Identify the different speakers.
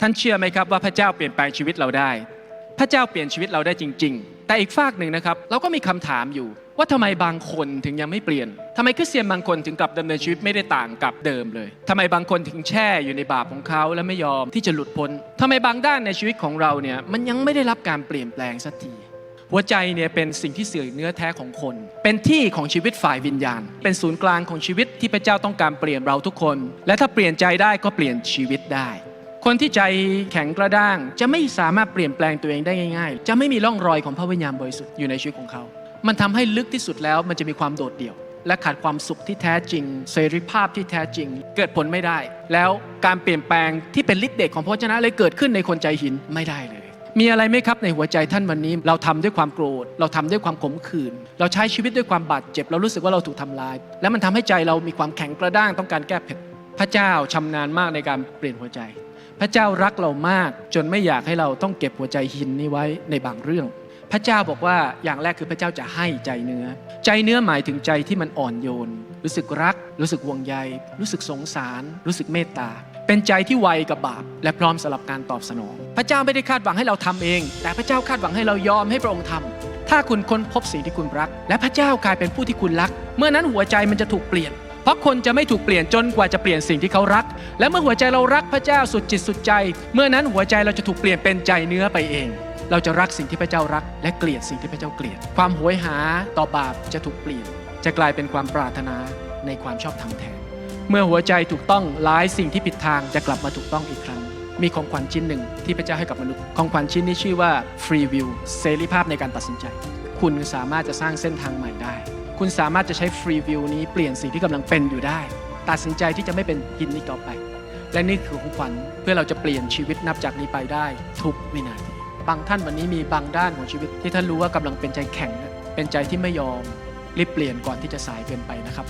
Speaker 1: ท่านเชื่อไหมครับว่าพระเจ้าเปลี่ยนแปลงชีวิตเราได้ พระเจ้าเปลี่ยนชีวิตเราได้จริง ๆ แต่อีกฝากหนึ่งนะครับ เราก็มีคำถามอยู่ ว่าทำไมบางคนถึงยังไม่เปลี่ยนทำไมคริสเตียนบางคนถึงกลับดำเนินชีวิตไม่ได้ต่างกับเดิมเลยทำไมบางคนถึงแช่อยู่ในบาปของเขาและไม่ยอมที่จะหลุดพ้นทำไมบางด้านในชีวิตของเราเนี่ยมันยังไม่ได้รับการเปลี่ยนแปลงสักทีหัวใจเนี่ยเป็นสิ่งที่สื่อเนื้อแท้ของคน เป็นที่ของชีวิตฝ่ายวิญญาณ เป็นศูนย์กลางของชีวิตที่พระเจ้าต้องการเปลี่ยนเราทุกคน และถ้าเปลี่ยนใจได้ก็เปลี่ยนชีวิตได้ คนที่ใจแข็งกระด้าง จะไม่สามารถเปลี่ยนแปลงตัวเองได้ง่ายๆ จะไม่มีร่องรอยของพระวิญญาณบริสุทธิ์อยู่ในชีวิตของเขา มันทำให้ลึกที่สุดแล้วมันจะมีความโดดเดี่ยว และขาดความสุขที่แท้จริง เสรีภาพที่แท้จริง เกิดผลไม่ได้ แล้วการเปลี่ยนแปลงที่เป็นฤทธิ์เดชของพระวจนะเลยเกิดขึ้นในคนใจหินไม่ได้เลยมีอะไรไหมครับในหัวใจท่านวันนี้ เราทำด้วยความโกรธ เราทำด้วยความขมขื่นเราใช้ชีวิตด้วยความบาดเจ็บ เรารู้สึกว่าเราถูกทำลาย แล้วมันทำให้ใจเรามีความแข็งกระด้างต้องการแก้เผ็ดพระเจ้าชำนาญมากในการเปลี่ยนหัวใจ พระเจ้ารักเรามากจนไม่อยากให้เราต้องเก็บหัวใจหินนี้ไว้ในบางเรื่อง พระเจ้าบอกว่าอย่างแรกคือพระเจ้าจะให้ใจเนื้อ ใจเนื้อหมายถึงใจที่มันอ่อนโยน รู้สึกรัก รู้สึกห่วงใย รู้สึกสงสาร รู้สึกเมตตา เป็นใจที่ไวกับบาป และพร้อมสำหรับการตอบสนอง พระเจ้าไม่ได้คาดหวังให้เราทำเอง แต่พระเจ้าคาดหวังให้เรายอมให้พระองค์ทำถ้าคุณค้นพบสิ่งที่คุณรัก และพระเจ้ากลายเป็นผู้ที่คุณรัก เมื่อนั้นหัวใจมันจะถูกเปลี่ยน เพราะคนจะไม่ถูกเปลี่ยนจนกว่าจะเปลี่ยนสิ่งที่เขารัก และเมื่อหัวใจเรารักพระเจ้าสุดจิตสุดใจ เมื่อนั้นหัวใจเราจะถูกเปลี่ยนเป็นใจเนื้อไปเอง เราจะรักสิ่งที่พระเจ้ารัก และเกลียดสิ่งที่พระเจ้าเกลียด ความโหยหาต่อบาปจะถูกเปลี่ยน จะกลายเป็นความปรารถนาในความชอบธรรมแทน เมื่อหัวใจถูกต้องหลายสิ่งที่ผิดทางจะกลับมาถูกต้องอีกครั้ง มีของขวัญชิ้นหนึ่งที่พระเจ้าให้กับมนุษย์ของขวัญชิ้นนี้ชื่อว่า free will เสรีภาพในการตัดสินใจ คุณสามารถจะสร้างเส้นทางใหม่ได้ คุณสามารถจะใช้ฟรีวิวนี้เปลี่ยนสิ่งที่กำลังเป็นอยู่ได้ ตัดสินใจที่จะไม่เป็นหินอีกต่อไป และนี่คือของขวัญเพื่อเราจะเปลี่ยนชีวิตนับจากนี้ไปได้ ทุกวินาทีบางท่านวันนี้มีบางด้านของชีวิต ที่ท่านรู้ว่ากำลังเป็นใจแข็ง เป็นใจที่ไม่ยอมรีบเปลี่ยนก่อนที่จะสายเกินไปนะครับ